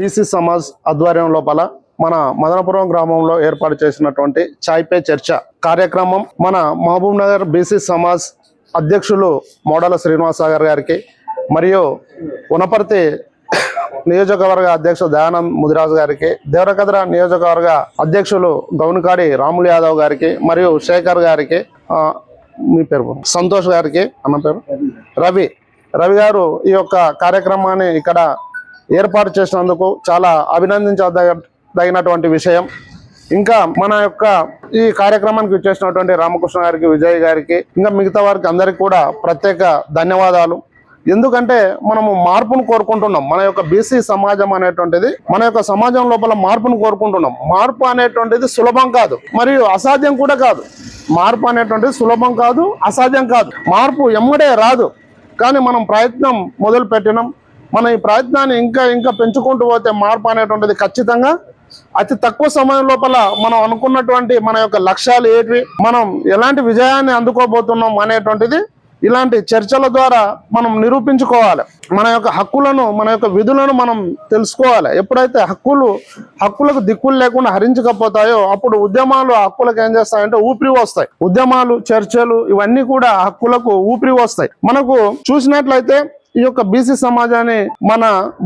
BC Samaj ఆధ్వర్యం లోపల మన మదనపురం గ్రామంలో ఏర్పాటు చేసినటువంటి చాయ్ పే చర్చ కార్యక్రమం మన మహబూబ్ నగర్ బీసీ సమాజ్ అధ్యక్షులు మోడల శ్రీనివాసాగర్ గారికి మరియు వనపర్తి నియోజకవర్గ అధ్యక్షుడు దయానంద్ ముదిరాజు గారికి దేవరకద్ర నియోజకవర్గ అధ్యక్షులు గౌనికాడి రాములు యాదవ్ గారికి మరియు శేఖర్ గారికి మీ పేరు సంతోష్ గారికి అన్న పేరు? రవి. రవి గారు ఈ యొక్క కార్యక్రమాన్ని ఇక్కడ ఏర్పాటు చేసినందుకు చాలా అభినందించదగినటువంటి విషయం. ఇంకా మన యొక్క ఈ కార్యక్రమానికి వచ్చేసినటువంటి రామకృష్ణ గారికి విజయ్ గారికి ఇంకా మిగతా వారికి అందరికి కూడా ప్రత్యేక ధన్యవాదాలు. ఎందుకంటే మనము మార్పును కోరుకుంటున్నాం. మన యొక్క బీసీ సమాజం అనేటువంటిది మన యొక్క సమాజం లోపల మార్పును కోరుకుంటున్నాం. మార్పు అనేటువంటిది సులభం కాదు మరియు అసాధ్యం కూడా కాదు. మార్పు అనేటువంటిది సులభం కాదు అసాధ్యం కాదు. మార్పు ఎమ్మడే రాదు కానీ మనం ప్రయత్నం మొదలు పెట్టినాం మన ఈ ప్రయత్నాన్ని ఇంకా ఇంకా పెంచుకుంటూ పోతే మార్పు అనేటువంటిది ఖచ్చితంగా. అతి తక్కువ సమయం లోపల మనం అనుకున్నటువంటి మన యొక్క లక్ష్యాలు ఏంటి మనం ఎలాంటి విజయాన్ని అందుకోబోతున్నాం అనేటువంటిది ఇలాంటి చర్చల ద్వారా మనం నిరూపించుకోవాలి. మన యొక్క హక్కులను మన యొక్క విధులను మనం తెలుసుకోవాలి. ఎప్పుడైతే హక్కులు హక్కులకు దిక్కులు లేకుండా హరించకపోతాయో అప్పుడు ఉద్యమాలు హక్కులకు ఏం చేస్తాయంటే ఊపిరి వస్తాయి ఉద్యమాలు చర్చలు ఇవన్నీ కూడా హక్కులకు ఊపిరి వస్తాయి మనకు చూసినట్లయితే ఈ యొక్క బీసీ సమాజాన్ని మన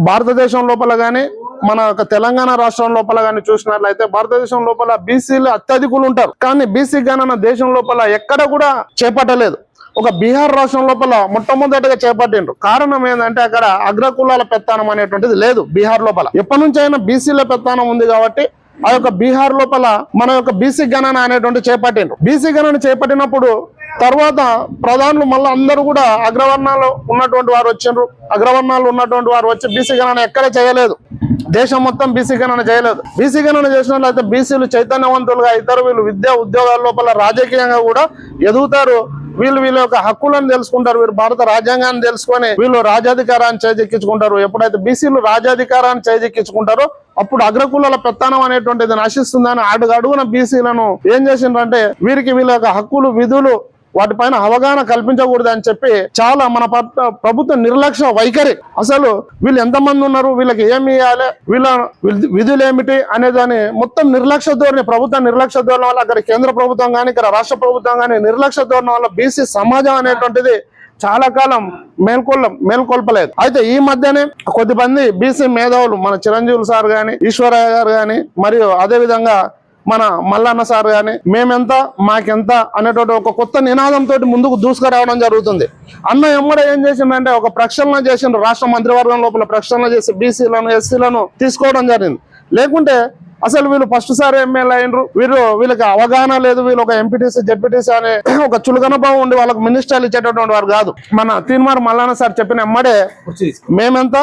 భారతదేశం లోపల గానీ మన యొక్క తెలంగాణ రాష్ట్రం లోపల కానీ చూసినట్లయితే భారతదేశం లోపల బీసీలు అత్యధికులు ఉంటారు. కానీ బీసీ గణన దేశం లోపల ఎక్కడ కూడా చేపట్టలేదు. ఒక బీహార్ రాష్ట్రం లోపల మొట్టమొదటిగా చేపట్టిండ్రు. కారణం ఏంటంటే అక్కడ అగ్రకులాల పెత్తానం అనేటువంటిది లేదు బీహార్ లోపల. ఎప్పటి నుంచి అయినా బీసీల పెత్తానం ఉంది కాబట్టి ఆ యొక్క బీహార్ లోపల మన యొక్క బీసీ గణన అనేటువంటి చేపట్టిండ్రు. బీసీ గణన చేపట్టినప్పుడు తర్వాత ప్రధానులు మళ్ళీ అందరూ కూడా అగ్రవర్ణాలు ఉన్నటువంటి వారు వచ్చిండ్రు. అగ్రవర్ణాలు ఉన్నటువంటి వారు వచ్చి బీసీ గణన ఎక్కడ చేయలేదు. దేశం మొత్తం బీసీ గణన చేయలేదు. బీసీ గణన చేసినట్లయితే బీసీలు చైతన్యవంతులుగా ఇద్దరు వీళ్ళు విద్యా ఉద్యోగాల లోపల రాజకీయంగా కూడా ఎదుగుతారు. వీళ్ళు వీళ్ళ యొక్క హక్కులను తెలుసుకుంటారు. వీరు భారత రాజ్యాంగాన్ని తెలుసుకొని వీళ్ళు రాజాధికారాన్ని చేజెక్కించుకుంటారు. ఎప్పుడైతే బీసీలు రాజాధికారాన్ని చేజెక్కించుకుంటారో అప్పుడు అగ్రకులాల పెత్తానం అనేటువంటిది నశిస్తుందని అడుగు అడుగున బీసీలను ఏం చేసిండ్రంటే వీరికి వీళ్ళ యొక్క హక్కులు విధులు వాటిపైన అవగాహన కల్పించకూడదు అని చెప్పి చాలా మన ప్రభుత్వ నిర్లక్ష్య వైఖరి. అసలు వీళ్ళు ఎంతమంది ఉన్నారు? వీళ్ళకి ఏమి ఇవ్వాలి వీళ్ళ విధులు ఏమిటి అనేదాన్ని మొత్తం నిర్లక్ష్య ధోరణి ప్రభుత్వ నిర్లక్ష్య ధోరణి వల్ల అక్కడ కేంద్ర ప్రభుత్వం కానీ ఇక్కడ రాష్ట్ర ప్రభుత్వం కానీ నిర్లక్ష్య ధోరణి వల్ల బీసీ సమాజం అనేటువంటిది చాలా కాలం మేల్కొల్ల మేల్కొల్పలేదు. అయితే ఈ మధ్యనే కొద్దిమంది బీసీ మేధావులు మన చిరంజీవులు సార్ గాని ఈశ్వరయ్య గారు గాని మరియు అదే విధంగా మన మల్లన్న సార్ కానీ మేమెంత మాకెంత అనేటువంటి ఒక కొత్త నినాదంతో ముందుకు దూసుకురావడం జరుగుతుంది. అన్న ఎమ్మడ ఏం చేసిందంటే ఒక ప్రక్షాళన చేసిండ్రు రాష్ట్ర మంత్రివర్గం లోపల ప్రక్షాళన చేసి బీసీలను ఎస్సీలను తీసుకోవడం జరిగింది. లేకుంటే అసలు వీళ్ళు ఫస్ట్ సారి ఎమ్మెల్యే అయినరు. వీరు వీళ్ళకి అవగాహన లేదు. వీళ్ళు ఒక ఎంపీటీసీ జడ్పీటీసీ అనే ఒక చులకన భావం ఉండి వాళ్ళకి మినిస్టర్లు ఇచ్చేటటువంటి వారు కాదు. మన తీన్మార్ మల్లన్న సార్ చెప్పిన ఎమ్మడే మేమెంత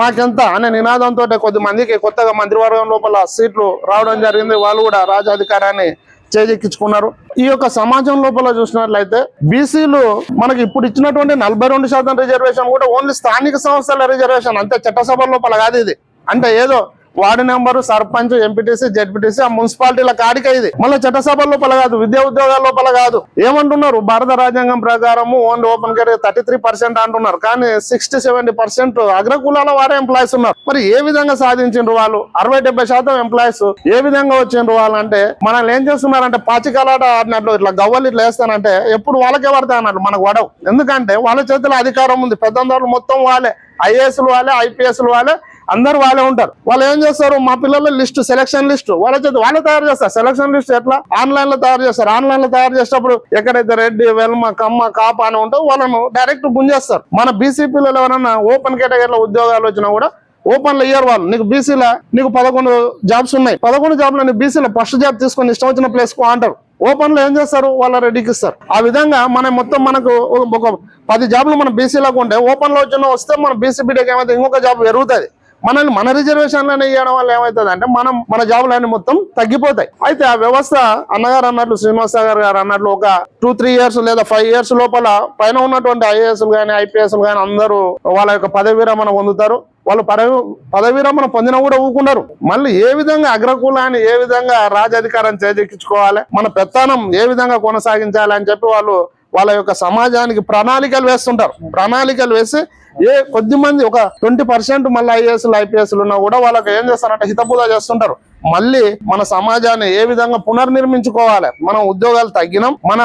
మాకెంత అనే నినాదంతో కొద్ది మందికి కొత్తగా మంత్రివర్గం లోపల సీట్లు రావడం జరిగింది. వాళ్ళు కూడా రాజాధికారాన్ని చేజెక్కించుకున్నారు. ఈ యొక్క సమాజం లోపల చూసినట్లయితే బీసీలు మనకి ఇప్పుడు ఇచ్చినటువంటి నలభై రెండు శాతం రిజర్వేషన్ కూడా ఓన్లీ స్థానిక సంస్థల రిజర్వేషన్ అంతే చట్టసభ లోపల కాదు ఇది. అంటే ఏదో ward number sarpanch MPTC ZPTC ఆ మున్సిపాలిటీల కాడిక ఇది. మళ్ళీ చట్టసభ లోపల కాదు విద్యా ఉద్యోగాల లోపల కాదు. ఏమంటున్నారు? భారత రాజ్యాంగం ప్రకారము only open career thirty three percent అంటున్నారు. కానీ సిక్స్టీ సెవెంటీ పర్సెంట్ అగ్రకులాల వారే ఎంప్లాయీస్ ఉన్నారు. మరి ఏ విధంగా సాధించిండ్రు వాళ్ళు? అరవై డెబ్బై శాతం ఎంప్లాయీస్ ఏ విధంగా వచ్చిండ్రు వాళ్ళు అంటే మనల్ని ఏం చేస్తున్నారంటే పాచికలాట ఆడినట్లు ఇట్లా గవ్వలు ఇట్లా వేస్తానంటే ఎప్పుడు వాళ్ళకే పడతాయి అన్నట్లు మనకు వడవు. ఎందుకంటే వాళ్ళ చేతిలో అధికారం ఉంది. పెద్దందరూ మొత్తం వాళ్ళే. ఐఏఎస్లు వాళ్ళే ఐపీఎస్లు వాళ్ళే. అందరు వాళ్ళే ఉంటారు. వాళ్ళు ఏం చేస్తారు? మా పిల్లల లిస్ట్ సెలక్షన్ లిస్ట్. వాళ్ళ చేతి వాళ్ళే తయారు చేస్తారు. సెలక్షన్ లిస్ట్ ఎట్లా? ఆన్లైన్లో తయారు చేస్తారు. ఆన్లైన్లో తయారు చేసేటప్పుడు ఎక్కడైతే రెడ్డి వెల్మ కమ్మ కాప అని ఉంటో వాళ్ళను డైరెక్ట్ గుంజేస్తారు. మన బీసీ పిల్లలు ఎవరైనా ఓపెన్ కేటగిరీలో ఉద్యోగాలు వచ్చినా కూడా ఓపెన్లో ఇయ్యరు వాళ్ళు. నీకు బీసీలో నీకు పదకొండు జాబ్స్ ఉన్నాయి. పదకొండు జాబ్లో నీకు బీసీలో ఫస్ట్ జాబ్ తీసుకొని ఇష్టం వచ్చిన ప్లేస్కు అంటారు. ఓపెన్లో ఏం చేస్తారు? వాళ్ళ రెడీకి ఇస్తారు. ఆ విధంగా మనం మొత్తం మనకు ఒక పది జాబ్లు మన బీసీలకు ఉంటే ఓపెన్లో వచ్చిన వస్తే మన బీసీ బీడీకి ఏమైతే ఇంకొక జాబ్ పెరుగుతుంది. మనల్ని మన రిజర్వేషన్లోనే ఇవ్వడం వల్ల ఏమవుతుంది అంటే మనం మన జాబులన్నీ మొత్తం తగ్గిపోతాయి. అయితే ఆ వ్యవస్థ అన్నగారు అన్నట్లు శ్రీనివాస గారు గారు అన్నట్లు ఒక టూ త్రీ ఇయర్స్ లేదా ఫైవ్ ఇయర్స్ లోపల పైన ఉన్నటువంటి ఐఏఎస్ కానీ ఐపీఎస్ కానీ అందరూ వాళ్ళ యొక్క పదవి విరమణ పొందుతారు. వాళ్ళు పదవి పదవి విరమణ పొందినా కూడా ఊకున్నారు మళ్ళీ ఏ విధంగా అగ్రకులాన్ని ఏ విధంగా రాజధికారం చేజెక్కించుకోవాలి మన పెత్తనం ఏ విధంగా కొనసాగించాలి అని చెప్పి వాళ్ళు వాళ్ళ యొక్క సమాజానికి ప్రణాళికలు వేస్తుంటారు. ప్రణాళికలు వేసి ఏ కొద్ది మంది ఒక ట్వంటీ పర్సెంట్ మళ్ళీ ఐఏఎస్ ఐపీఎస్ ఉన్నా కూడా వాళ్ళకి ఏం చేస్తారంటే హితబోధ చేస్తుంటారు. మళ్ళీ మన సమాజాన్ని ఏ విధంగా పునర్నిర్మించుకోవాలి? మనం ఉద్యోగాలు తగ్గినాం. మన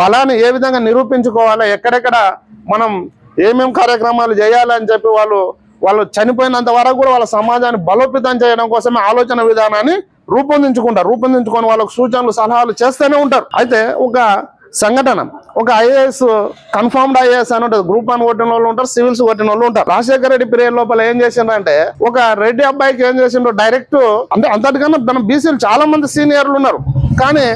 బలాన్ని ఏ విధంగా నిరూపించుకోవాలి? ఎక్కడెక్కడ మనం ఏమేం కార్యక్రమాలు చేయాలని చెప్పి వాళ్ళు వాళ్ళు చనిపోయినంత వరకు కూడా వాళ్ళ సమాజాన్ని బలోపేతం చేయడం కోసమే ఆలోచన విధానాన్ని రూపొందించుకుంటారు. రూపొందించుకొని వాళ్ళకు సూచనలు సలహాలు చేస్తూనే ఉంటారు. అయితే ఒక సంఘటన. ఒక ఐఏఎస్ కన్ఫర్మ్డ్ ఐఏఎస్ అని ఉంటుంది. గ్రూప్ వన్ కొట్టిన వాళ్ళు ఉంటారు సివిల్స్ కొట్టిన వాళ్ళు ఉంటారు. రాజశేఖర రెడ్డి పీరియడ్ లోపల ఏం చేసిండ్రంటే ఒక రెడ్డి అబ్బాయికి ఏం చేసిండ్రు డైరెక్ట్ అంటే అంతటికన్నా మన బీసీలు చాలా మంది సీనియర్లు ఉన్నారు. కానీ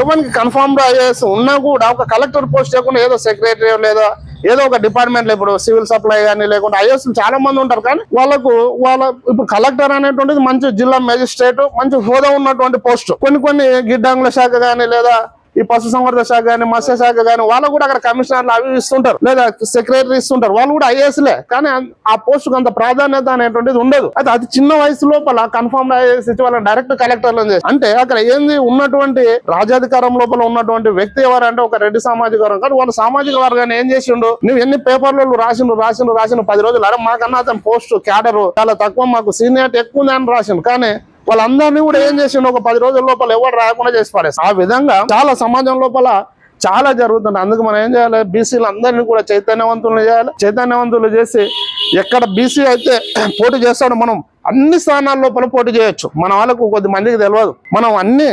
ఎవరికి కన్ఫర్మ్డ్ ఐఏఎస్ ఉన్నా కూడా ఒక కలెక్టర్ పోస్ట్ లేకుండా ఏదో సెక్రటరీ లేదా ఏదో ఒక డిపార్ట్మెంట్లో ఇప్పుడు సివిల్ సప్లై కానీ లేకుండా ఐఎస్ చాలా మంది ఉంటారు. కానీ వాళ్ళకు వాళ్ళ ఇప్పుడు కలెక్టర్ అనేటువంటిది మంచి జిల్లా మేజిస్ట్రేట్ మంచి హోదా ఉన్నటువంటి పోస్ట్ కొన్ని కొన్ని గిడ్డంగుల శాఖ కానీ లేదా ఈ పశుసంవర్ధ శాఖ కానీ మత్స్య శాఖ కానీ వాళ్ళు కూడా అక్కడ కమిషనర్లు అవి ఇస్తుంటారు. లేదా సెక్రటరీ ఇస్తుంటారు. వాళ్ళు కూడా ఐఏఎస్లే కానీ ఆ పోస్ట్కు అంత ప్రాధాన్యత అనేటువంటిది ఉండదు. అయితే అది చిన్న వయసు లోపల కన్ఫర్మ్ ఐఏఎస్ ఇచ్చి వాళ్ళని డైరెక్ట్ కలెక్టర్లు చేసి అంటే అక్కడ ఏంది? ఉన్నటువంటి రాజాధికారం లోపల ఉన్నటువంటి వ్యక్తి ఎవరంటే ఒక రెడ్డి సామాజిక వర్గం. కానీ వాళ్ళ సామాజిక వర్గాన్ని ఏం చేసిండు? నువ్వు ఎన్ని పేపర్లలో రాసిండు రాసిండు రాసిండు పది రోజులు. అరే మాకన్నా అతను పోస్ట్ క్యాడర్ చాలా తక్కువ. మాకు సీనియర్ ఎక్కువ ఉంది అని రాసిండు. కానీ వాళ్ళందరినీ కూడా ఏం చేసిండు? ఒక పది రోజుల లోపల ఎవరు రాకుండా చేసి పడేసి ఆ విధంగా చాలా సమాజం లోపల చాలా జరుగుతుంది అందుకు మనం ఏం చేయాలి? బీసీలు అందరినీ కూడా చైతన్యవంతులు చేయాలి. చైతన్యవంతులు చేసి ఎక్కడ బీసీ అయితే పోటీ చేస్తాడో మనం అన్ని స్థానాల లోపల పోటీ చేయొచ్చు. మన వాళ్ళకు కొద్ది మందికి తెలియదు మనం అన్ని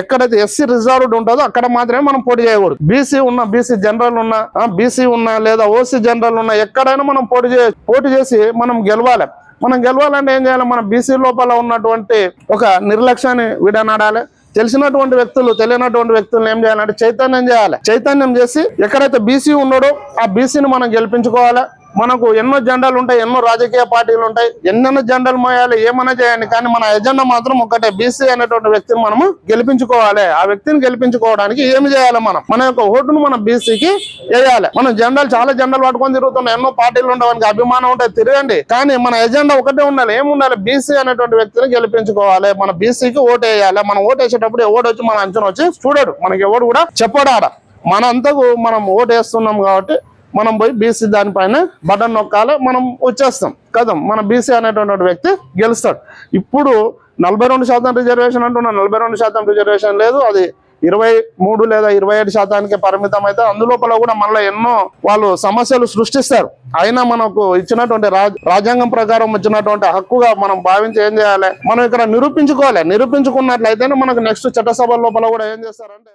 ఎక్కడైతే ఎస్సీ రిజర్వ్డ్ ఉంటుందో అక్కడ మాత్రమే మనం పోటీ చేయకూడదు. బీసీ ఉన్న బీసీ జనరల్ ఉన్న బీసీ ఉన్న లేదా ఓసీ జనరల్ ఉన్న ఎక్కడైనా మనం పోటీ చేయ పోటీ చేసి మనం గెలవాలి. మనం గెలవాలంటే ఏం చేయాలి? మన బీసీ లోపల ఉన్నటువంటి ఒక నిర్లక్ష్యాన్ని విడనాడాలి. తెలిసినటువంటి వ్యక్తులు తెలియనటువంటి వ్యక్తులను ఏం చేయాలంటే చైతన్యం చేయాలి. చైతన్యం చేసి ఎక్కడైతే బీసీ ఉన్నాడో ఆ బీసీని మనం గెలిపించుకోవాలి. మనకు ఎన్నో జెండాలు ఉంటాయి ఎన్నో రాజకీయ పార్టీలు ఉంటాయి. ఎన్నెన్నో జెండాలు మోయాలి ఏమైనా చేయండి. కానీ మన ఎజెండా మాత్రం ఒకటే బీసీ అనేటువంటి వ్యక్తిని మనము గెలిపించుకోవాలి. ఆ వ్యక్తిని గెలిపించుకోవడానికి ఏమి చేయాలి మనం? మన యొక్క ఓటును మన బీసీకి వేయాలి. మనం జెండాలు చాలా జెండాలు పట్టుకొని తిరుగుతున్నాం ఎన్నో పార్టీలు ఉండవనికి అభిమానం ఉంటాయి తిరగండి. కానీ మన ఎజెండా ఒకటే ఉండాలి. ఏముండాలి? బీసీ అనేటువంటి వ్యక్తిని గెలిపించుకోవాలి. మన బీసీకి ఓటు వేయాలి. మనం ఓటు వేసేటప్పుడు ఎవడు వచ్చి మన అంచనా వచ్చి చూడడు. మనకి ఎవడు కూడా చెప్పడాడ మనంతకు మనం ఓటు వేస్తున్నాం కాబట్టి మనం పోయి బీసీ దానిపైన బటన్ నొక్కాలి మనం వచ్చేస్తాం. కదా? మన బీసీ అనేటువంటి వ్యక్తి గెలుస్తాడు. ఇప్పుడు నలభై రెండు శాతం రిజర్వేషన్ అంటున్నా నలభై రెండు శాతం రిజర్వేషన్ లేదు. అది ఇరవై మూడు లేదా ఇరవై ఏడు శాతానికి పరిమితం అయితే అందులోపల కూడా మళ్ళీ ఎన్నో వాళ్ళు సమస్యలు సృష్టిస్తారు. అయినా మనకు ఇచ్చినటువంటి రాజ్యాంగం ప్రకారం ఇచ్చినటువంటి హక్కుగా మనం భావించి ఏం చేయాలి? మనం ఇక్కడ నిరూపించుకోవాలి. నిరూపించుకున్నట్లయితేనే మనకు నెక్స్ట్ చట్టసభ లోపల కూడా ఏం చేస్తారంటే